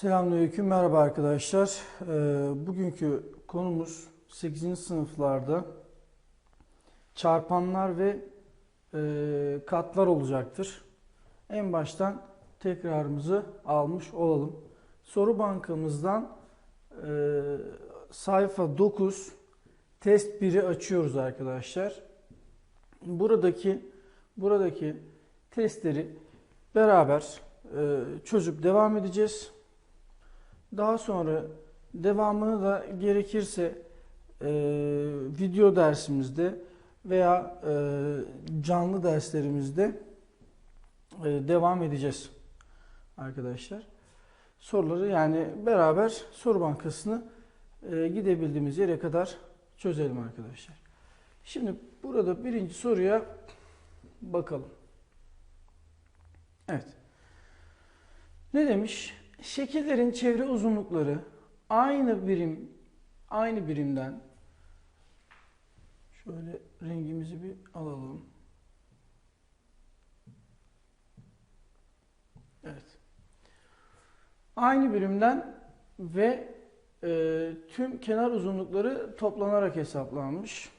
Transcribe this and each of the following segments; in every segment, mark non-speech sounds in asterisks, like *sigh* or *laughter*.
Selamünaleyküm, merhaba arkadaşlar. Ee, bugünkü konumuz 8. sınıflarda çarpanlar ve e, katlar olacaktır. En baştan tekrarımızı almış olalım. Soru bankamızdan e, sayfa 9 test 1'i açıyoruz arkadaşlar. Buradaki buradaki testleri beraber e, çözüp devam edeceğiz. Daha sonra devamını da gerekirse e, video dersimizde veya e, canlı derslerimizde e, devam edeceğiz arkadaşlar. Soruları yani beraber soru bankasını e, gidebildiğimiz yere kadar çözelim arkadaşlar. Şimdi burada birinci soruya bakalım. Evet. Ne demiş? Şekillerin çevre uzunlukları aynı birim aynı birimden şöyle rengimizi bir alalım. Evet. Aynı birimden ve e, tüm kenar uzunlukları toplanarak hesaplanmış.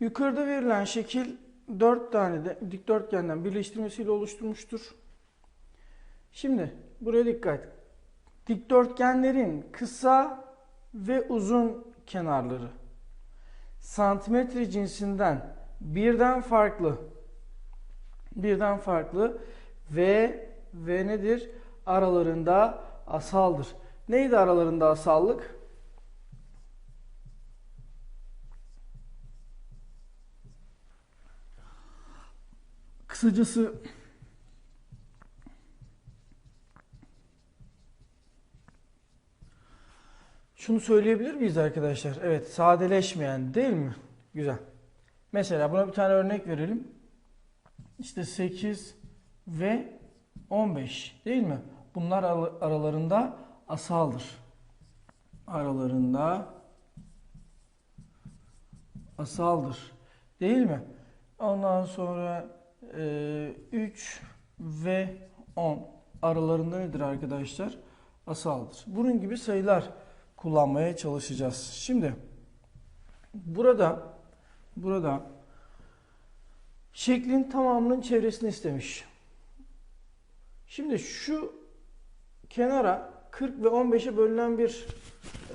Yukarıda verilen şekil 4 tane de dikdörtgenden birleştirmesiyle oluşturmuştur. Şimdi buraya dikkat. Dikdörtgenlerin kısa ve uzun kenarları santimetre cinsinden birden farklı birden farklı ve ve nedir? Aralarında asaldır. Neydi aralarında asallık? Kısacası Şunu söyleyebilir miyiz arkadaşlar? Evet, sadeleşmeyen değil mi? Güzel. Mesela buna bir tane örnek verelim. İşte 8 ve 15 değil mi? Bunlar aralarında asaldır. Aralarında asaldır. Değil mi? Ondan sonra e, 3 ve 10 aralarında nedir arkadaşlar? Asaldır. Bunun gibi sayılar kullanmaya çalışacağız. Şimdi burada burada şeklin tamamının çevresini istemiş. Şimdi şu kenara 40 ve 15'e bölünen bir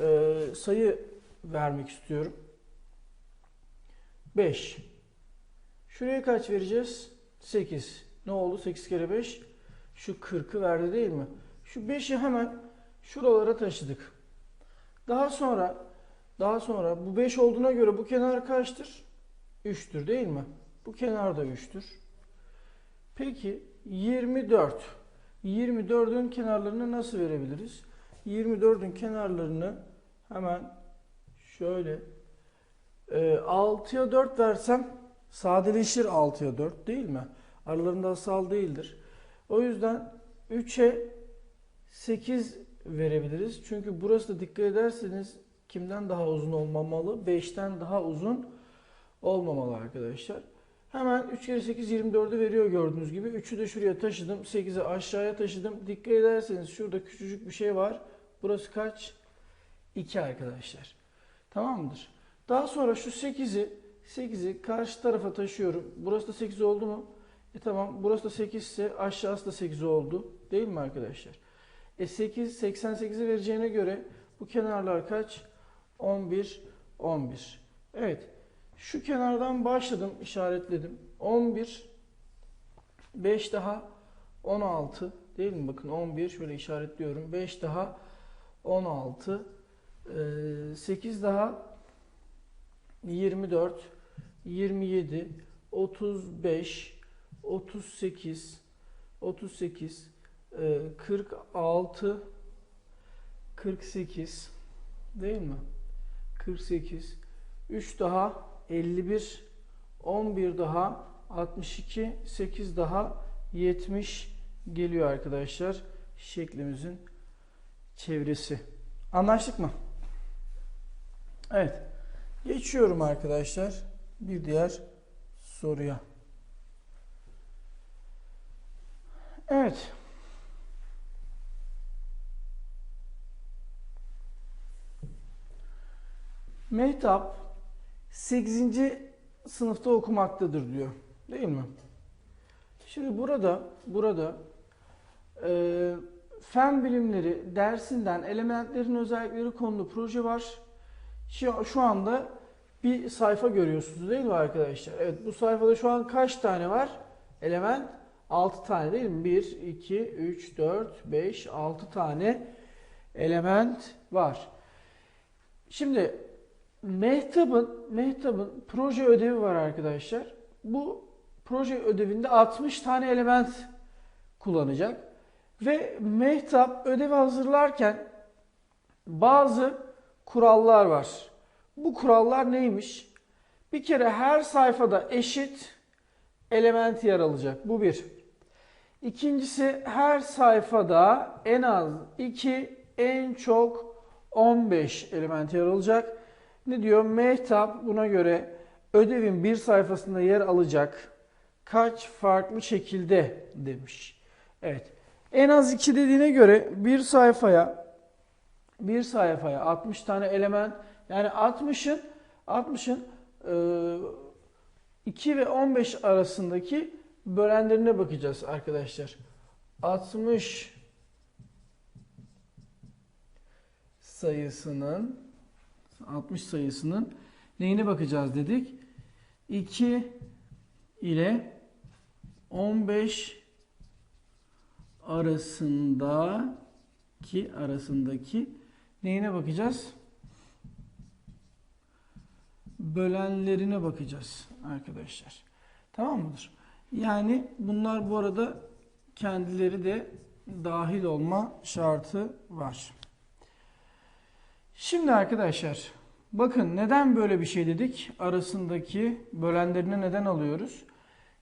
e, sayı vermek istiyorum. 5. Şuraya kaç vereceğiz? 8. Ne oldu? 8 kere 5. Şu 40'ı verdi değil mi? Şu 5'i hemen şuralara taşıdık. Daha sonra daha sonra bu 5 olduğuna göre bu kenar kaçtır? 3'tür değil mi? Bu kenar da 3'tür. Peki 24. 24'ün kenarlarını nasıl verebiliriz? 24'ün kenarlarını hemen şöyle e, 6'ya 4 versem sadeleşir 6'ya 4 değil mi? Aralarında asal değildir. O yüzden 3'e 8 verebiliriz. Çünkü burası da dikkat ederseniz kimden daha uzun olmamalı? 5'ten daha uzun olmamalı arkadaşlar. Hemen 3 kere 8 24'ü veriyor gördüğünüz gibi. 3'ü de şuraya taşıdım. 8'i aşağıya taşıdım. Dikkat ederseniz şurada küçücük bir şey var. Burası kaç? 2 arkadaşlar. Tamam mıdır? Daha sonra şu 8'i 8'i karşı tarafa taşıyorum. Burası da 8 oldu mu? E tamam. Burası da 8 ise aşağısı da 8 oldu. Değil mi arkadaşlar? E 8, 88'i vereceğine göre bu kenarlar kaç? 11, 11. Evet. Şu kenardan başladım, işaretledim. 11, 5 daha 16 değil mi? Bakın 11 şöyle işaretliyorum. 5 daha 16, 8 daha 24, 27, 35, 38, 38, 46 48 değil mi? 48 3 daha 51 11 daha 62 8 daha 70 geliyor arkadaşlar şeklimizin çevresi. Anlaştık mı? Evet. Geçiyorum arkadaşlar bir diğer soruya. Evet. Mehtap 8. sınıfta okumaktadır diyor. Değil mi? Şimdi burada burada e, fen bilimleri dersinden elementlerin özellikleri konulu proje var. Şu, şu anda bir sayfa görüyorsunuz değil mi arkadaşlar? Evet bu sayfada şu an kaç tane var? Element 6 tane değil mi? 1, 2, 3, 4, 5, 6 tane element var. Şimdi Mehtap'ın Mehtap'ın proje ödevi var arkadaşlar. Bu proje ödevinde 60 tane element kullanacak. Ve Mehtap ödevi hazırlarken bazı kurallar var. Bu kurallar neymiş? Bir kere her sayfada eşit element yer alacak. Bu bir. İkincisi her sayfada en az 2, en çok 15 element yer alacak. Ne diyor? Mehtap buna göre ödevin bir sayfasında yer alacak kaç farklı şekilde demiş. Evet. En az 2 dediğine göre bir sayfaya bir sayfaya 60 tane element yani 60'ın 60'ın 2 ve 15 arasındaki bölenlerine bakacağız arkadaşlar. 60 sayısının 60 sayısının neyine bakacağız dedik? 2 ile 15 arasındaki arasındaki neyine bakacağız? Bölenlerine bakacağız arkadaşlar. Tamam mıdır? Yani bunlar bu arada kendileri de dahil olma şartı var. Şimdi arkadaşlar bakın neden böyle bir şey dedik? Arasındaki bölenlerini neden alıyoruz?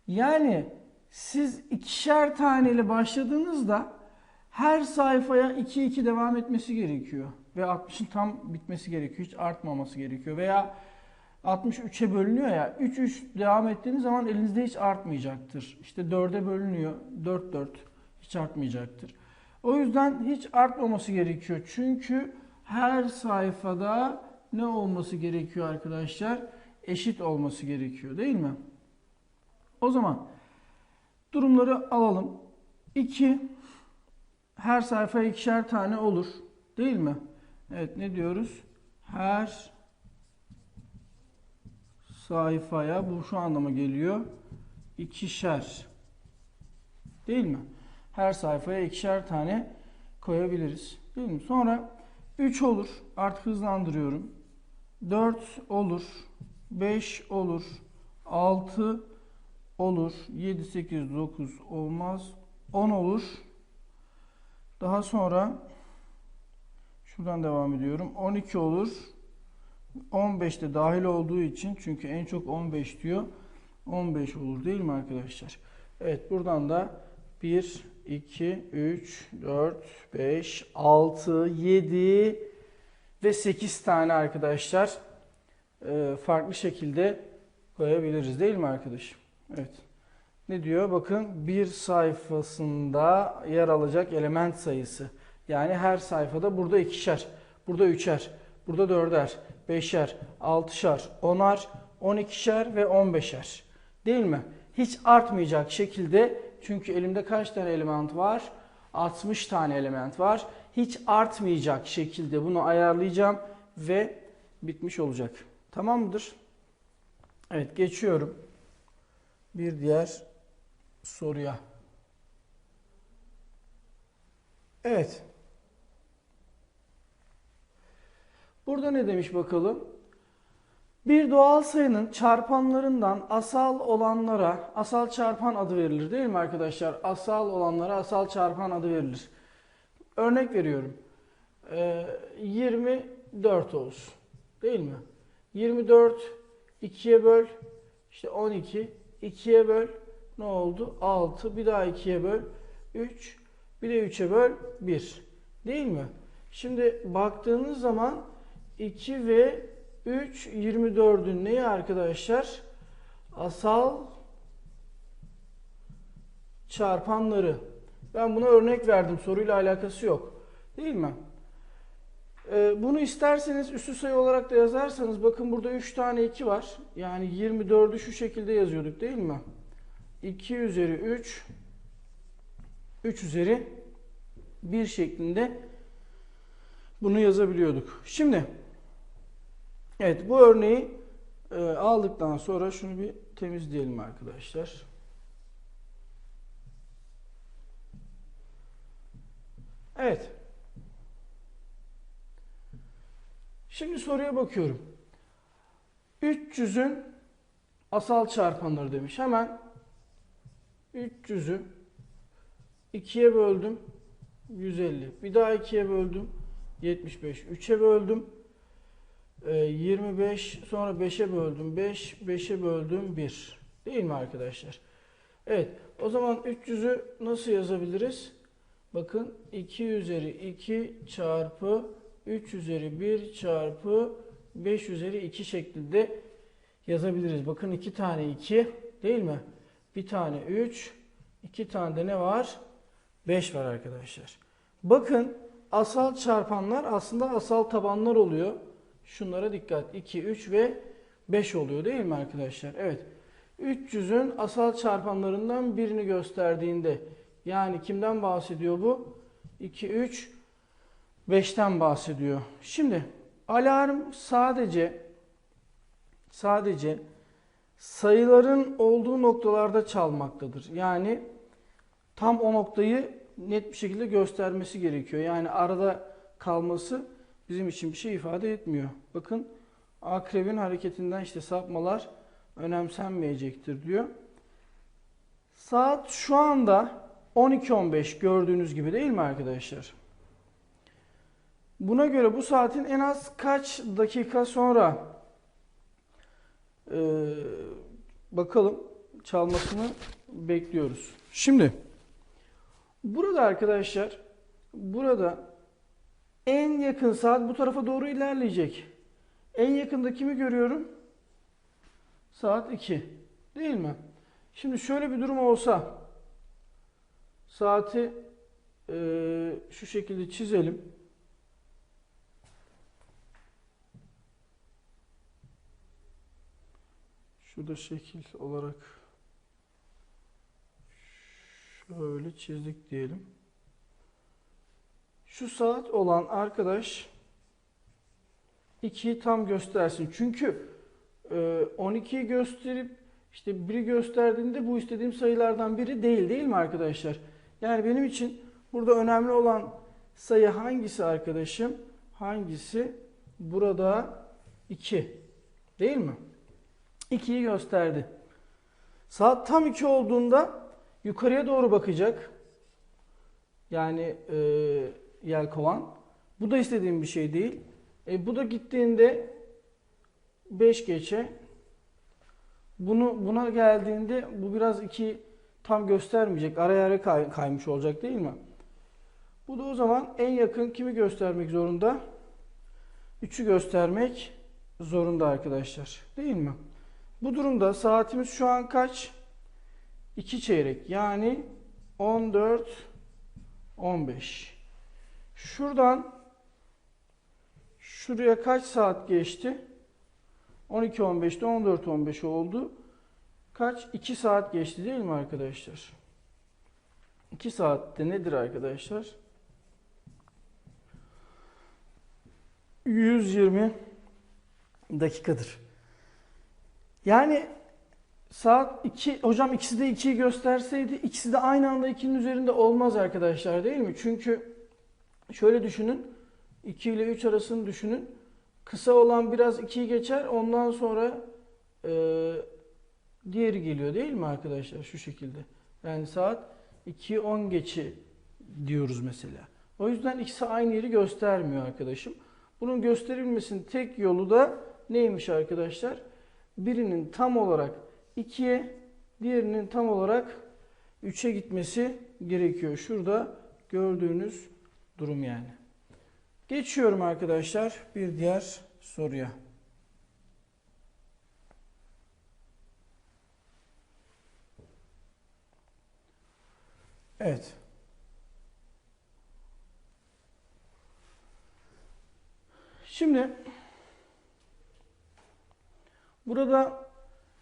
Yani siz ikişer taneli başladığınızda her sayfaya 2-2 devam etmesi gerekiyor. Ve 60'ın tam bitmesi gerekiyor. Hiç artmaması gerekiyor. Veya 63'e bölünüyor ya 3-3 devam ettiğiniz zaman elinizde hiç artmayacaktır. İşte 4'e bölünüyor 4-4 hiç artmayacaktır. O yüzden hiç artmaması gerekiyor. Çünkü her sayfada ne olması gerekiyor arkadaşlar? Eşit olması gerekiyor değil mi? O zaman durumları alalım. 2 her sayfa ikişer tane olur. Değil mi? Evet ne diyoruz? Her sayfaya bu şu anlama geliyor. İkişer. Değil mi? Her sayfaya ikişer tane koyabiliriz. Değil mi? Sonra 3 olur. Artık hızlandırıyorum. 4 olur. 5 olur. 6 olur. 7, 8, 9 olmaz. 10 olur. Daha sonra şuradan devam ediyorum. 12 olur. 15 de dahil olduğu için çünkü en çok 15 diyor. 15 olur değil mi arkadaşlar? Evet buradan da 1, 2, 3, 4, 5, 6, 7 ve 8 tane arkadaşlar e, farklı şekilde koyabiliriz değil mi arkadaşım? Evet. Ne diyor? Bakın bir sayfasında yer alacak element sayısı. Yani her sayfada burada ikişer, burada üçer, burada dörder, beşer, altışar, onar, on ikişer ve on beşer. Değil mi? Hiç artmayacak şekilde çünkü elimde kaç tane element var? 60 tane element var. Hiç artmayacak şekilde bunu ayarlayacağım ve bitmiş olacak. Tamam mıdır? Evet geçiyorum. Bir diğer soruya. Evet. Burada ne demiş bakalım? Bir doğal sayının çarpanlarından asal olanlara asal çarpan adı verilir değil mi arkadaşlar? Asal olanlara asal çarpan adı verilir. Örnek veriyorum. Ee, 24 olsun. Değil mi? 24 2'ye böl. İşte 12 2'ye böl. Ne oldu? 6. Bir daha 2'ye böl. 3. Bir de 3'e böl. 1. Değil mi? Şimdi baktığınız zaman 2 ve 3 24'ün neyi arkadaşlar? Asal çarpanları. Ben buna örnek verdim. Soruyla alakası yok. Değil mi? Ee, bunu isterseniz üstü sayı olarak da yazarsanız bakın burada 3 tane 2 var. Yani 24'ü şu şekilde yazıyorduk değil mi? 2 üzeri 3 3 üzeri 1 şeklinde bunu yazabiliyorduk. Şimdi evet bu örneği e, aldıktan sonra şunu bir temizleyelim arkadaşlar. Evet. Şimdi soruya bakıyorum. 300'ün asal çarpanları demiş. Hemen 300'ü 2'ye böldüm. 150. Bir daha 2'ye böldüm. 75. 3'e böldüm. Ee, 25. Sonra 5'e böldüm. 5. 5'e böldüm. 1. Değil mi arkadaşlar? Evet. O zaman 300'ü nasıl yazabiliriz? Bakın 2 üzeri 2 çarpı 3 üzeri 1 çarpı 5 üzeri 2 şeklinde yazabiliriz. Bakın 2 tane 2 değil mi? Bir tane 3, 2 tane de ne var? 5 var arkadaşlar. Bakın asal çarpanlar aslında asal tabanlar oluyor. Şunlara dikkat. 2, 3 ve 5 oluyor değil mi arkadaşlar? Evet. 300'ün asal çarpanlarından birini gösterdiğinde yani kimden bahsediyor bu? 2, 3, 5'ten bahsediyor. Şimdi alarm sadece sadece sayıların olduğu noktalarda çalmaktadır. Yani tam o noktayı net bir şekilde göstermesi gerekiyor. Yani arada kalması bizim için bir şey ifade etmiyor. Bakın akrebin hareketinden işte sapmalar önemsenmeyecektir diyor. Saat şu anda 12.15 gördüğünüz gibi değil mi arkadaşlar? Buna göre bu saatin en az kaç dakika sonra e, bakalım çalmasını bekliyoruz. Şimdi burada arkadaşlar burada en yakın saat bu tarafa doğru ilerleyecek. En yakında kimi görüyorum? Saat 2. Değil mi? Şimdi şöyle bir durum olsa saati e, şu şekilde çizelim. Şurada şekil olarak şöyle çizdik diyelim. Şu saat olan arkadaş 2'yi tam göstersin. Çünkü 12'yi gösterip işte 1'i gösterdiğinde bu istediğim sayılardan biri değil değil mi arkadaşlar? Yani benim için burada önemli olan sayı hangisi arkadaşım? Hangisi? Burada 2. Değil mi? 2'yi gösterdi. Saat tam 2 olduğunda yukarıya doğru bakacak. Yani e, yelkovan. Bu da istediğim bir şey değil. E, bu da gittiğinde 5 geçe. Bunu buna geldiğinde bu biraz 2 tam göstermeyecek. Araya ara kay, kaymış olacak değil mi? Bu da o zaman en yakın kimi göstermek zorunda? 3'ü göstermek zorunda arkadaşlar. Değil mi? Bu durumda saatimiz şu an kaç? 2 çeyrek. Yani 14 15. Şuradan şuraya kaç saat geçti? 12 15'te 14 15 oldu. Kaç? 2 saat geçti değil mi arkadaşlar? 2 saatte nedir arkadaşlar? 120 dakikadır. Yani saat 2 hocam ikisi de 2'yi gösterseydi ikisi de aynı anda 2'nin üzerinde olmaz arkadaşlar değil mi? Çünkü şöyle düşünün 2 ile 3 arasını düşünün. Kısa olan biraz 2'yi geçer ondan sonra e, diğeri geliyor değil mi arkadaşlar şu şekilde. Yani saat 2'yi 10 geçi diyoruz mesela. O yüzden ikisi aynı yeri göstermiyor arkadaşım. Bunun gösterilmesinin tek yolu da neymiş arkadaşlar? birinin tam olarak 2'ye, diğerinin tam olarak 3'e gitmesi gerekiyor. Şurada gördüğünüz durum yani. Geçiyorum arkadaşlar bir diğer soruya. Evet. Şimdi burada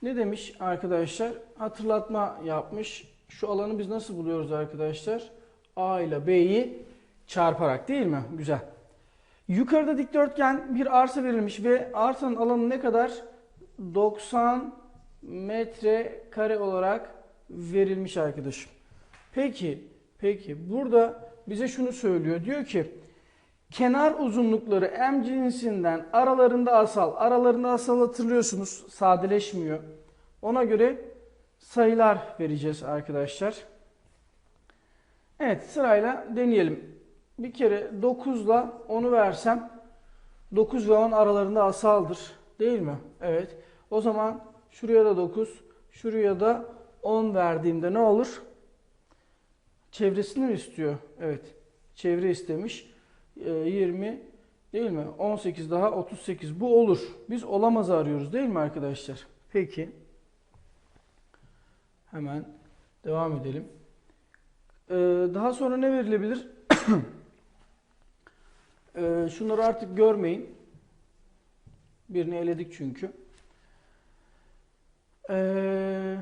ne demiş arkadaşlar? Hatırlatma yapmış. Şu alanı biz nasıl buluyoruz arkadaşlar? A ile B'yi çarparak değil mi? Güzel. Yukarıda dikdörtgen bir arsa verilmiş ve arsanın alanı ne kadar? 90 metre kare olarak verilmiş arkadaşım. Peki, peki burada bize şunu söylüyor. Diyor ki kenar uzunlukları M cinsinden aralarında asal. Aralarında asal hatırlıyorsunuz. Sadeleşmiyor. Ona göre sayılar vereceğiz arkadaşlar. Evet sırayla deneyelim. Bir kere 9 ile 10'u versem 9 ve 10 aralarında asaldır. Değil mi? Evet. O zaman şuraya da 9, şuraya da 10 verdiğimde ne olur? Çevresini mi istiyor? Evet. Çevre istemiş. Ee, 20 değil mi? 18 daha 38. Bu olur. Biz olamaz arıyoruz değil mi arkadaşlar? Peki. Hemen devam edelim. Ee, daha sonra ne verilebilir? *clears throat* Ee, şunları artık görmeyin. Birini eledik çünkü. Ee,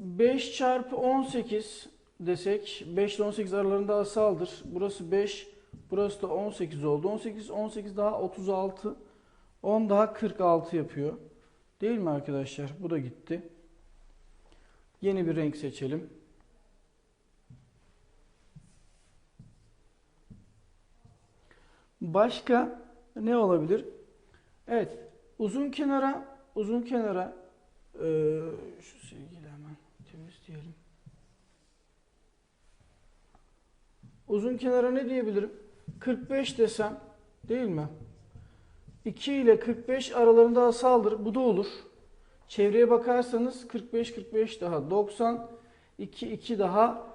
5 çarpı 18 desek 5 ile 18 aralarında asaldır. Burası 5, burası da 18 oldu. 18, 18 daha 36, 10 daha 46 yapıyor. Değil mi arkadaşlar? Bu da gitti. Yeni bir renk seçelim. Başka ne olabilir? Evet, uzun kenara, uzun kenara e, şu silgiyle hemen temizleyelim. Uzun kenara ne diyebilirim? 45 desem, değil mi? 2 ile 45 aralarında asaldır. Bu da olur. Çevreye bakarsanız 45 45 daha 90 2 2 daha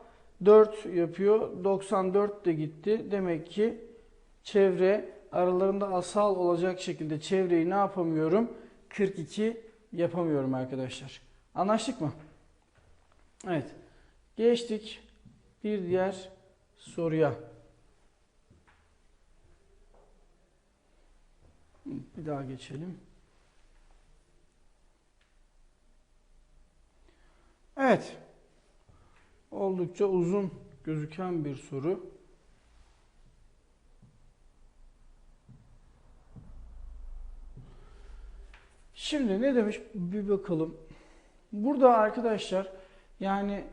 4 yapıyor. 94 de gitti. Demek ki çevre aralarında asal olacak şekilde çevreyi ne yapamıyorum? 42 yapamıyorum arkadaşlar. Anlaştık mı? Evet. Geçtik bir diğer soruya. Bir daha geçelim. Evet. Oldukça uzun gözüken bir soru. Şimdi ne demiş bir bakalım. Burada arkadaşlar yani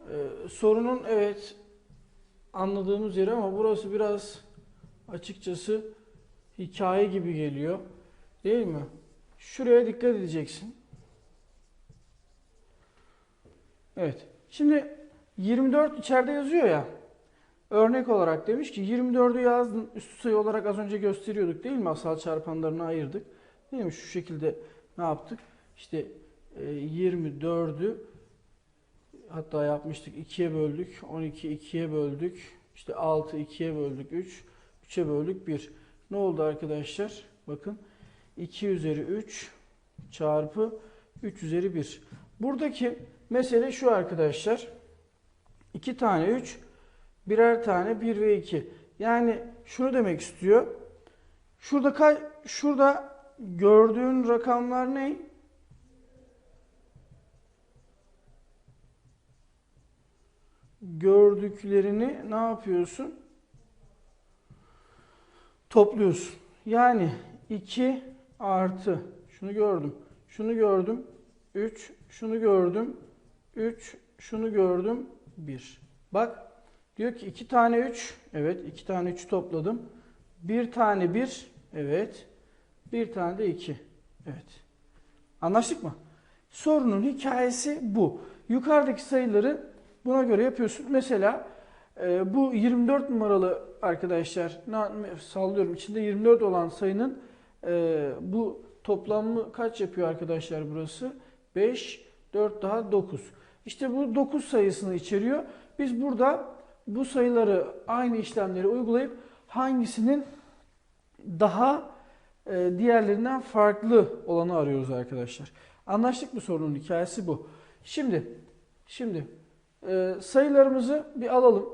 e, sorunun evet anladığımız yeri ama burası biraz açıkçası hikaye gibi geliyor. Değil mi? Şuraya dikkat edeceksin. Evet. Şimdi 24 içeride yazıyor ya. Örnek olarak demiş ki 24'ü yazdın. Üstü sayı olarak az önce gösteriyorduk değil mi? Asal çarpanlarını ayırdık. Değil mi? Şu şekilde ne yaptık? İşte 24'ü hatta yapmıştık 2'ye böldük. 12 2'ye böldük. İşte 6 2'ye böldük 3. 3'e böldük 1. Ne oldu arkadaşlar? Bakın 2 üzeri 3 çarpı 3 üzeri 1. Buradaki mesele şu arkadaşlar. 2 tane 3 birer tane 1 ve 2. Yani şunu demek istiyor. Şurada kay şurada gördüğün rakamlar ne? Gördüklerini ne yapıyorsun? Topluyorsun. Yani 2 artı şunu gördüm. Şunu gördüm. 3 şunu gördüm. 3 şunu gördüm. 1. Bak diyor ki 2 tane 3. Evet 2 tane 3 topladım. 1 tane 1. Evet. Bir tane de 2. Evet. Anlaştık mı? Sorunun hikayesi bu. Yukarıdaki sayıları buna göre yapıyorsun. Mesela e, bu 24 numaralı arkadaşlar sallıyorum içinde 24 olan sayının e, bu toplamı kaç yapıyor arkadaşlar burası? 5, 4 daha 9. İşte bu 9 sayısını içeriyor. Biz burada bu sayıları aynı işlemleri uygulayıp hangisinin daha diğerlerinden farklı olanı arıyoruz arkadaşlar. Anlaştık mı sorunun hikayesi bu. Şimdi şimdi e, sayılarımızı bir alalım.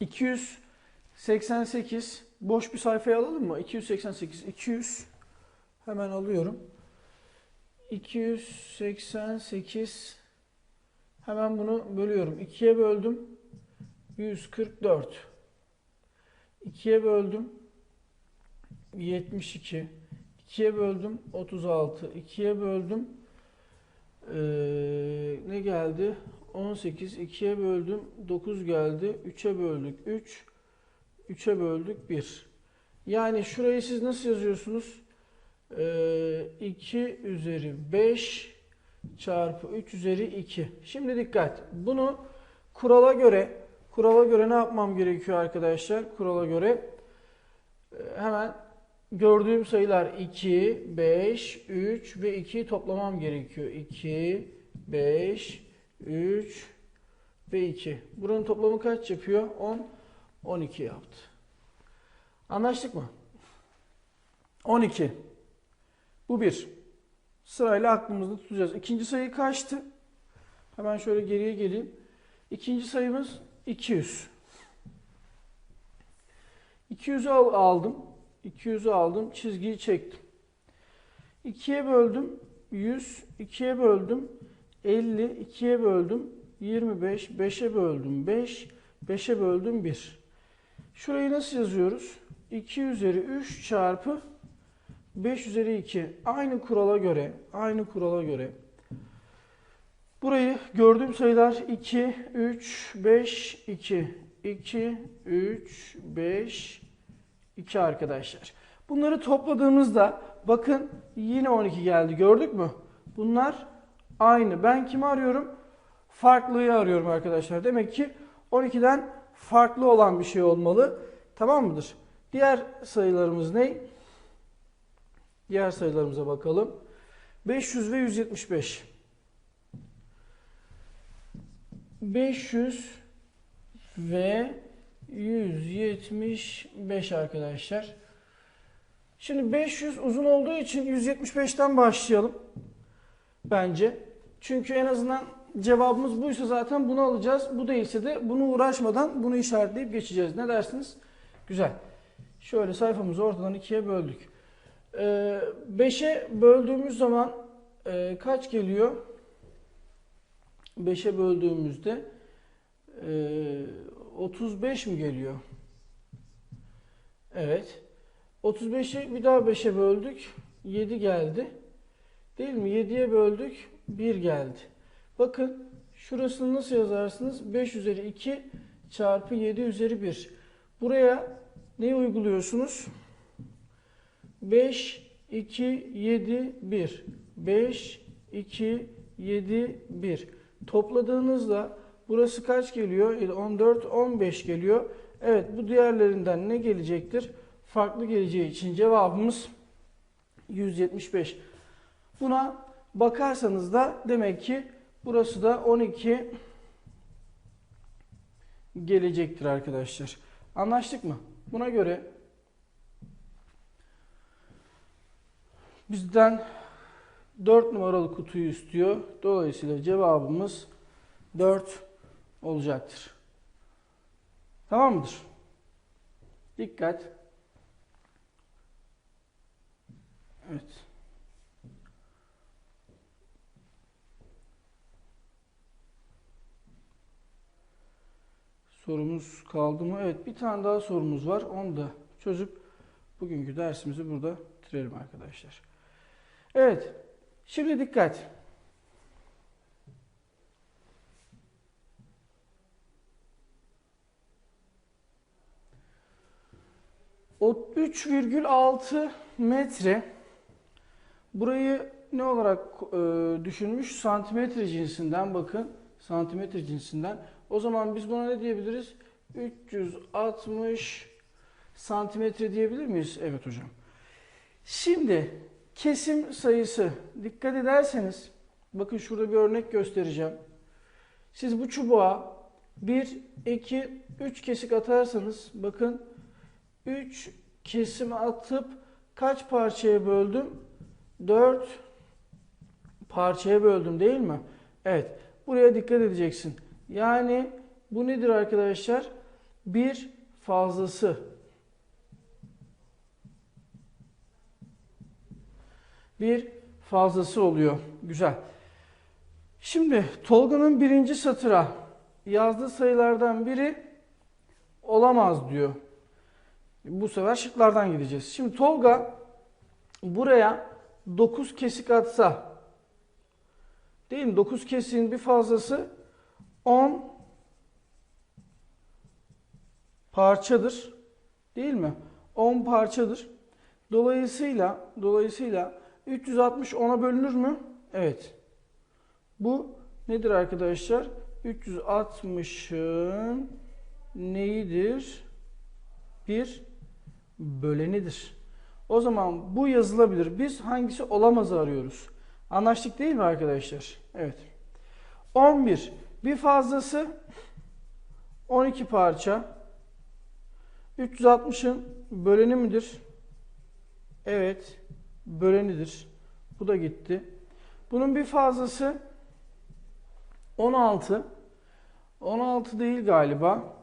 288 boş bir sayfaya alalım mı? 288, 200 hemen alıyorum. 288 hemen bunu bölüyorum. 2'ye böldüm. 144. 2'ye böldüm. 72. 2'ye böldüm. 36. 2'ye böldüm. Ee, ne geldi? 18. 2'ye böldüm. 9 geldi. 3'e böldük. 3. 3'e böldük 1. Yani şurayı siz nasıl yazıyorsunuz? Ee, 2 üzeri 5 çarpı 3 üzeri 2. Şimdi dikkat. Bunu kurala göre kurala göre ne yapmam gerekiyor arkadaşlar? Kurala göre hemen gördüğüm sayılar 2, 5, 3 ve 2'yi toplamam gerekiyor. 2, 5, 3 ve 2. Buranın toplamı kaç yapıyor? 10, 12 yaptı. Anlaştık mı? 12. Bu bir. Sırayla aklımızda tutacağız. İkinci sayı kaçtı? Hemen şöyle geriye geleyim. İkinci sayımız 200. 200'ü al, aldım. 200'ü aldım. Çizgiyi çektim. 2'ye böldüm. 100. 2'ye böldüm. 50. 2'ye böldüm. 25. 5'e böldüm. 5. 5'e böldüm 1. Şurayı nasıl yazıyoruz? 2 üzeri 3 çarpı 5 üzeri 2. Aynı kurala göre, aynı kurala göre burayı gördüğüm sayılar 2, 3, 5, 2. 2, 3, 5, 2 arkadaşlar. Bunları topladığımızda bakın yine 12 geldi. Gördük mü? Bunlar aynı. Ben kimi arıyorum? Farklıyı arıyorum arkadaşlar. Demek ki 12'den farklı olan bir şey olmalı. Tamam mıdır? Diğer sayılarımız ne? Diğer sayılarımıza bakalım. 500 ve 175. 500 ve 175 arkadaşlar. Şimdi 500 uzun olduğu için 175'ten başlayalım. Bence. Çünkü en azından cevabımız buysa zaten bunu alacağız. Bu değilse de bunu uğraşmadan bunu işaretleyip geçeceğiz. Ne dersiniz? Güzel. Şöyle sayfamızı ortadan ikiye böldük. 5'e böldüğümüz zaman e, kaç geliyor? 5'e böldüğümüzde e, 35 mi geliyor? Evet. 35'i bir daha 5'e böldük. 7 geldi. Değil mi? 7'ye böldük. 1 geldi. Bakın şurasını nasıl yazarsınız? 5 üzeri 2 çarpı 7 üzeri 1. Buraya ne uyguluyorsunuz? 5, 2, 7, 1. 5, 2, 7, 1. Topladığınızda burası kaç geliyor? 14, 15 geliyor. Evet bu diğerlerinden ne gelecektir? Farklı geleceği için cevabımız 175. Buna bakarsanız da demek ki burası da 12 gelecektir arkadaşlar. Anlaştık mı? Buna göre bizden 4 numaralı kutuyu istiyor. Dolayısıyla cevabımız 4 olacaktır. Tamam mıdır? Dikkat. Evet. Sorumuz kaldı mı? Evet bir tane daha sorumuz var. Onu da çözüp bugünkü dersimizi burada bitirelim arkadaşlar. Evet. Şimdi dikkat. O 3,6 metre burayı ne olarak e, düşünmüş? Santimetre cinsinden bakın. Santimetre cinsinden. O zaman biz buna ne diyebiliriz? 360 santimetre diyebilir miyiz? Evet hocam. Şimdi kesim sayısı dikkat ederseniz bakın şurada bir örnek göstereceğim. Siz bu çubuğa 1, 2, 3 kesik atarsanız bakın 3 kesim atıp kaç parçaya böldüm? 4 parçaya böldüm değil mi? Evet. Buraya dikkat edeceksin. Yani bu nedir arkadaşlar? Bir fazlası. Bir fazlası oluyor. Güzel. Şimdi Tolga'nın birinci satıra yazdığı sayılardan biri olamaz diyor. Bu sefer şıklardan gideceğiz. Şimdi Tolga buraya 9 kesik atsa değil mi? 9 kesiğin bir fazlası 10 parçadır. Değil mi? 10 parçadır. Dolayısıyla dolayısıyla 360 10'a bölünür mü? Evet. Bu nedir arkadaşlar? 360'ın neyidir? Bir bölenidir. O zaman bu yazılabilir. Biz hangisi olamazı arıyoruz. Anlaştık değil mi arkadaşlar? Evet. 11. Bir fazlası 12 parça. 360'ın böleni midir? Evet. Bölenidir. Bu da gitti. Bunun bir fazlası 16. 16 değil galiba.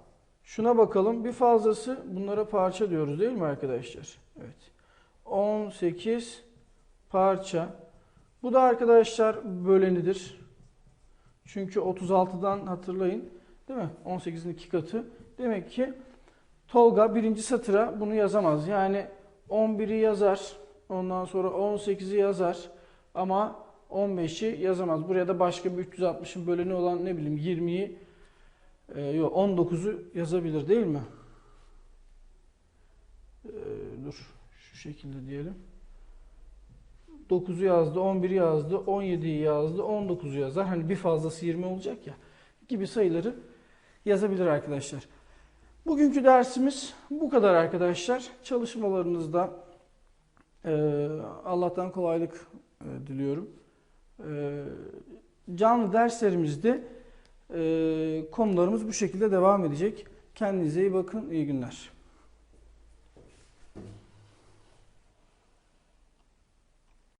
Şuna bakalım. Bir fazlası bunlara parça diyoruz değil mi arkadaşlar? Evet. 18 parça. Bu da arkadaşlar bölenidir. Çünkü 36'dan hatırlayın. Değil mi? 18'in iki katı. Demek ki Tolga birinci satıra bunu yazamaz. Yani 11'i yazar. Ondan sonra 18'i yazar. Ama 15'i yazamaz. Buraya da başka bir 360'ın böleni olan ne bileyim 20'yi e, yok 19'u yazabilir değil mi? E, dur şu şekilde diyelim. 9'u yazdı, 11'i yazdı, 17'yi yazdı, 19'u yazar. Hani bir fazlası 20 olacak ya gibi sayıları yazabilir arkadaşlar. Bugünkü dersimiz bu kadar arkadaşlar. Çalışmalarınızda e, Allah'tan kolaylık e, diliyorum. E, canlı derslerimizde konularımız bu şekilde devam edecek. Kendinize iyi bakın, iyi günler.